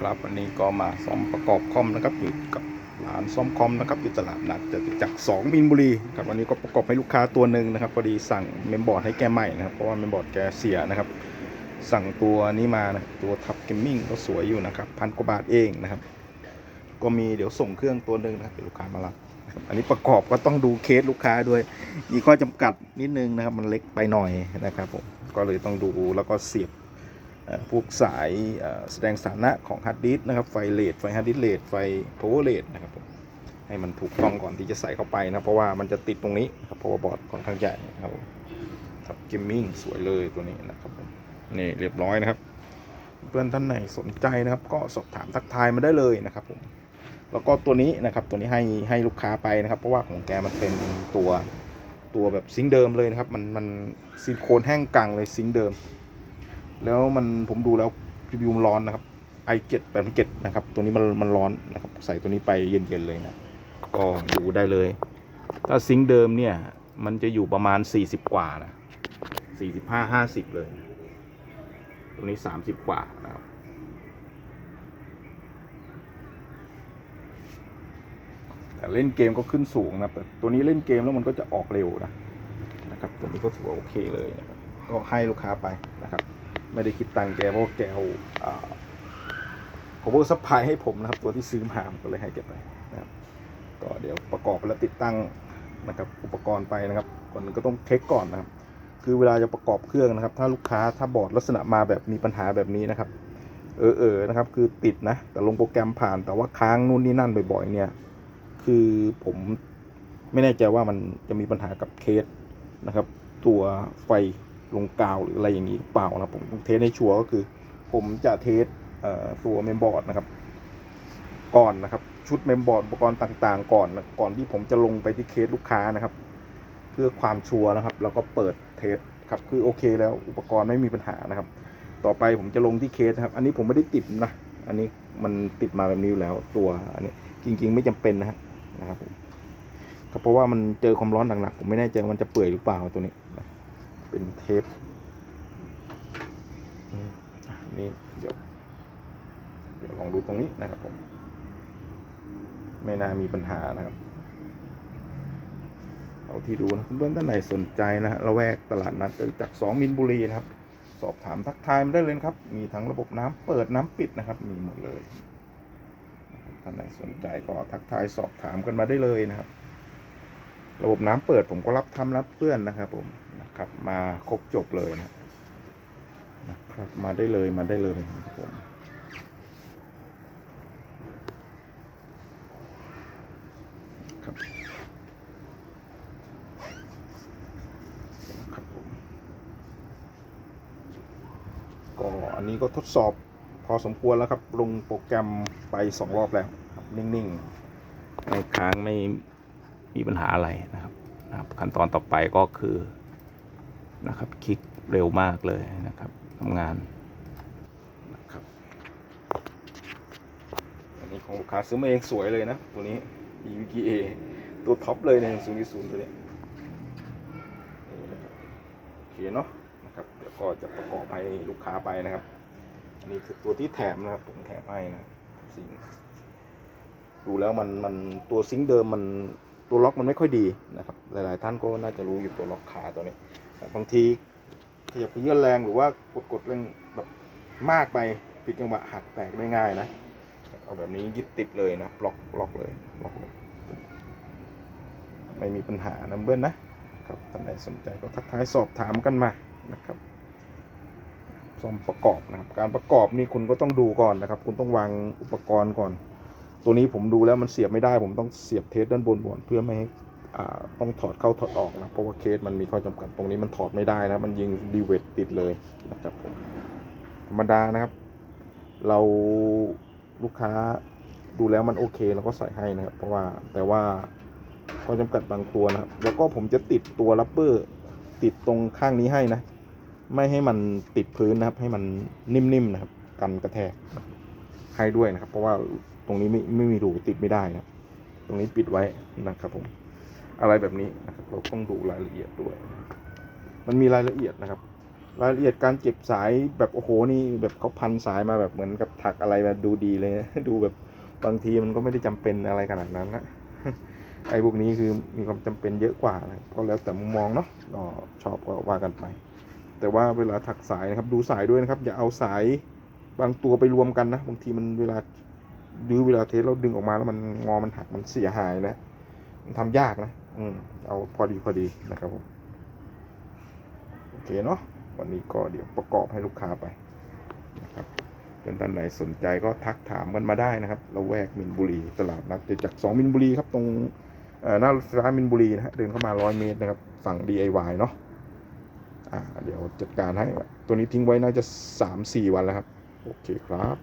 ครับวันนี้ก็มาซ่อมประกอบคอมนะครับอยู่กับร้านซ่อมคอมนะครับอยู่ตลาดนัดจตุจักรสองมินบุรีครับวันนี้ก็ประกอบให้ลูกค้าตัวหนึ่งนะครับพอดีสั่งเมมบอร์ดให้แกใหม่นะครับเพราะว่าเมมบอร์ดแกเสียนะครับ สั่งตัวนี้มานะตัวทับเกมมิ่งก็สวยอยู่นะครับพันกว่าบาทเองนะครับ ก็มีเดี๋ยวส่งเครื่องตัวหนึ่งนะครับเดี๋ยวลูกค้ามารับอันนี้ประกอบก็ต้องดูเคสลูกค้าด้วยมีข้อจำกัดนิดนึงนะครับมันเล็กไปหน่อยนะครับผมก็เลยต้องดูแล้วก็เสียบ พวกสายแสดงสถานะของฮาร์ดดิสก์นะครับ ไฟเลดไฟฮาร์ดดิสก์เลดไฟพาวเวอร์เลดนะครับผมให้มันถูกต้องก่อนที่จะใส่เข้าไปนะเพราะว่ามันจะติดตรงนี้นครับเพราะว่าบอร์ดค่อนข้างใหญ่นะครับผมทับเกมมิ่งสวยเลยตัวนี้นะครับนี่เรียบร้อยนะครับ เพื่อนท่านไหนสนใจนะครับ ก็สอบถามทักทายมาได้เลยนะครับผมแล้วก็ตัวนี้นะครับตัวนี้ให้ให้ลูกค้าไปนะครับ เพราะว่าของแกมันเป็นตัวตัวแบบซิงเดิมเลยนะครับ มันมันซิลิโคนแห้งกังเลยซิงเดิม แล้วมันผมดูแล้วรีวิวมันร้อนนะครับ i7 87นะครับ ตัวนี้มันมันร้อนนะครับ ใส่ตัวนี้ไปเย็นๆเลยนะ ก็ดูได้เลย ถ้าซิงค์เดิมเนี่ย มันจะอยู่ประมาณ 40 กว่านะ45 50 เลย ตัวนี้ 30 กว่านะครับแต่เล่นเกมก็ขึ้นสูงนะแต่ตัวนี้เล่นเกมแล้วมันก็จะออกเร็วนะนะครับ ตัวนี้ก็ถือว่าโอเคเลยนะครับก็ให้ลูกค้าไปนะครับ ไม่ได้คิดตังค์แกเพราะแกเอาอ่า cover supply ให้ผมนะครับ ตัวที่ซื้อมาผมก็เลยให้แกไปนะครับ ก็เดี๋ยวประกอบแล้วติดตั้งนะครับอุปกรณ์ไปนะครับ ก่อนอื่นก็ต้องเช็คก่อนนะครับ คือเวลาจะประกอบเครื่องนะครับ ถ้าลูกค้าถ้าบอร์ดลักษณะมาแบบมีปัญหาแบบนี้นะครับ เออเออนะครับ คือติดนะ แต่ลงโปรแกรมผ่านแต่ว่าค้างนู่นนี่นั่นบ่อยๆเนี่ย คือผมไม่แน่ใจว่ามันจะมีปัญหากับเคสนะครับ ตัวไฟ ลงกาวหรืออะไรอย่างนี้เปล่านะผมเทสให้ชัวร์ก็คือ ผมจะเทสตัวเมมบอร์ดนะครับ ก่อนนะครับ ชุดเมมบอร์ดอุปกรณ์ต่างๆ ก่อนนะก่อนที่ผมจะลงไปที่เคสลูกค้านะครับ เพื่อความชัวร์นะครับ แล้วก็เปิดเทสครับคือโอเคแล้วอุปกรณ์ไม่มีปัญหานะครับ ต่อไปผมจะลงที่เคสนะครับ อันนี้ผมไม่ได้ติดนะอันนี้มันติดมาแบบนี้อยู่แล้วตัวอันนี้จริง ๆ ไม่จำเป็นนะฮะนะครับผมก็เพราะว่ามันเจอความร้อนหนักๆผมไม่แน่ใจว่ามันจะเปื่อยหรือเปล่าตัวนี้ เป็นเทปนี่เดี๋ยวเดี๋ยวลองดูตรงนี้นะครับผม ไม่น่ามีปัญหานะครับ เอาที่ดูนะเพื่อนท่านไหนสนใจนะฮะระแวกตลาดนัดจากสองมินบุรีนะครับ สอบถามทักทายมาได้เลยครับ มีทั้งระบบน้ำเปิดน้ำปิดนะครับ มีหมดเลยท่านไหนสนใจก็ทักทายสอบถามกันมาได้เลยนะครับ ระบบน้ำเปิดผมก็รับทำรับเพื่อนนะครับผม นะครับ มาครบจบเลยนะนะครับ มาได้เลยมาได้เลยครับผมครับครับผมก็อันนี้ก็ทดสอบพอสมควรแล้วครับ ลงโปรแกรมไปสองรอบแล้วครับนิ่งๆ ไม่ค้างไม่มีปัญหาอะไรนะครับ ขั้นตอนต่อไปก็คือ นะครับ คลิกเร็วมากเลยนะครับทำงานนะครับอันนี้ของลูกค้าซื้อมาเองสวยเลยนะ ตัวนี้ EVGA ตัวท็อปเลยในศูนย์ศูนย์ตัวนี้ยนี่นะครับโอเคเนาะนะครับเดี๋ยวก็จะประกอบให้ลูกค้าไปนะครับอันนี้คือตัวที่แถมนะครับผมแถมให้นะซิงดูแล้วมันมันตัวซิงค์เดิมมันตัวล็อกมันไม่ค่อยดีนะครับ หลาย ๆ ท่านก็น่าจะรู้อยู่ตัวล็อกขาตัวนี้ บางทีขยับเขยื่อนแรงหรือว่ากดกดๆแรงแบบมากไปผิดจังหวะหักแตกได้ง่ายนะ เอาแบบนี้ยึดติดเลยนะล็อกล็อกเลยล็อกเลยไม่มีปัญหานะเบิ้ลนะครับท่านใดสนใจก็ทักทายสอบถามกันมานะครับซ่อมประกอบนะครับ การประกอบนี่คุณก็ต้องดูก่อนนะครับ คุณต้องวางอุปกรณ์ก่อน ตัวนี้ผมดูแล้วมันเสียบไม่ได้ ผมต้องเสียบเทสด้านบนบนเพื่อไม่ให้ ต้องถอดเข้าถอดออกนะเพราะว่าเคสมันมีข้อจำกัดตรงนี้มันถอดไม่ได้นะมันยิงดีเวทติดเลยนะครับผมธรรมดานะครับ เราลูกค้าดูแล้วมันโอเคเราก็ใส่ให้นะครับ เพราะว่าแต่ว่าข้อจำกัดบางตัวนะครับ แล้วก็ผมจะติดตัวรับเบอร์ติดตรงข้างนี้ให้นะ ไม่ให้มันติดพื้นนะครับ ให้มันนิ่มๆนะครับ กันกระแทกให้ด้วยนะครับ เพราะว่าตรงนี้ไม่ไม่มีรูติดไม่ได้นะตรงนี้ปิดไว้นะครับผม อะไรแบบนี้นะครับเราต้องดูรายละเอียดด้วย มันมีรายละเอียดนะครับ รายละเอียดการเก็บสายแบบโอ้โหนี่แบบเขาพันสายมาแบบเหมือนกับถักอะไรมาดูดีเลยนะดูแบบบางทีมันก็ไม่ได้จำเป็นอะไรขนาดนั้นนะไอ้พวกนี้คือมีความจำเป็นเยอะกว่านะก็แล้วแต่มุมมองเนาะก็ชอบก็ว่ากันไป แต่ว่าเวลาถักสายนะครับ ดูสายด้วยนะครับ อย่าเอาสายบางตัวไปรวมกันนะบางทีมันเวลาดื้อเวลาเทสเราดึงออกมาแล้วมันงอมันหักมันเสียหายนะมันทำยากนะ อืมเอาพอดีพอดีนะครับผมโอเคเนาะวันนี้ก็เดี๋ยวประกอบให้ลูกค้าไปนะครับเป็นท่านไหนสนใจก็ทักถามกันมาได้นะครับเราแวกมินบุรีตลาดนัดจตุจากสองมินบุรีครับตรงเอ่อหน้ารถไฟ้ามินบุรีนะฮะเดินเข้ามาร้อยเมตรนะครับฝั่ง DIY เนาะอ่าเดี๋ยวจัดการให้ ตัวนี้ทิ้งไว้น่าจะสามสี่วันแล้วครับ โอเคครับ